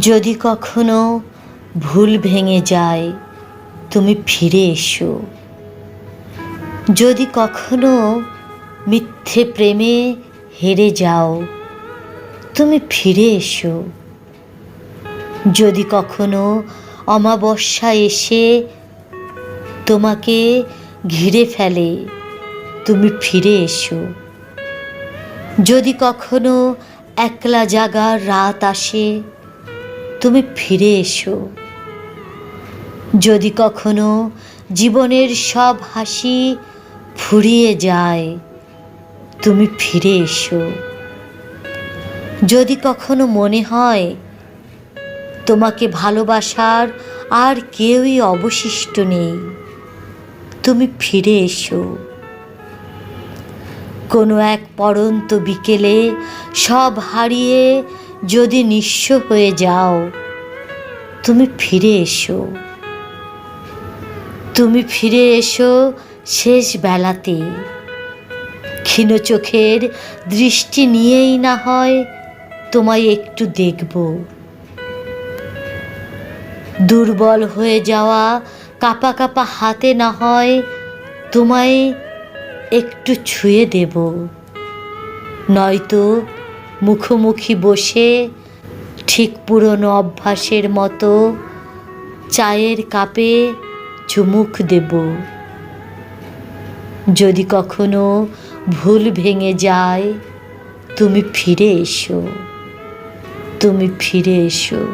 যদি কখনো ভুল ভেঙে যায়, তুমি ফিরে এসো। যদি কখনো মিথ্যে প্রেমে হেরে যাও, তুমি ফিরে এসো। যদি কখনো অমাবস্যা এসে তোমাকে ঘিরে ফেলে, তুমি ফিরে এসো। যদি কখনো একলা জাগার রাত আসে তুমি ফিরে এসো। যদি কখনো জীবনের সব হাসি ফুরিয়ে যায়, তুমি ফিরে এসো। যদি কখনো মনে হয়, তোমাকে ভালোবাসার আর কেউই অবশিষ্ট নেই, তুমি ফিরে এসো। কোনো এক পড়ন্ত বিকেলে সব হারিয়ে যদি নিঃস্ব হয়ে যাও, তুমি ফিরে এসো। তুমি ফিরে এসো শেষ বেলাতে। ক্ষীণ চোখের দৃষ্টি নিয়েই না হয় তোমায় একটু দেখব। দুর্বল হয়ে যাওয়া কাপা কাপা হাতে না হয় তোমায় একটু ছুঁয়ে দেব। নয়তো মুখোমুখি বসে ঠিক পুরনো অভ্যাসের মতো চায়ের কাপে চুমুক দেব। যদি কখনো ভুল ভেঙে যায়, তুমি ফিরে এসো, তুমি ফিরে এসো।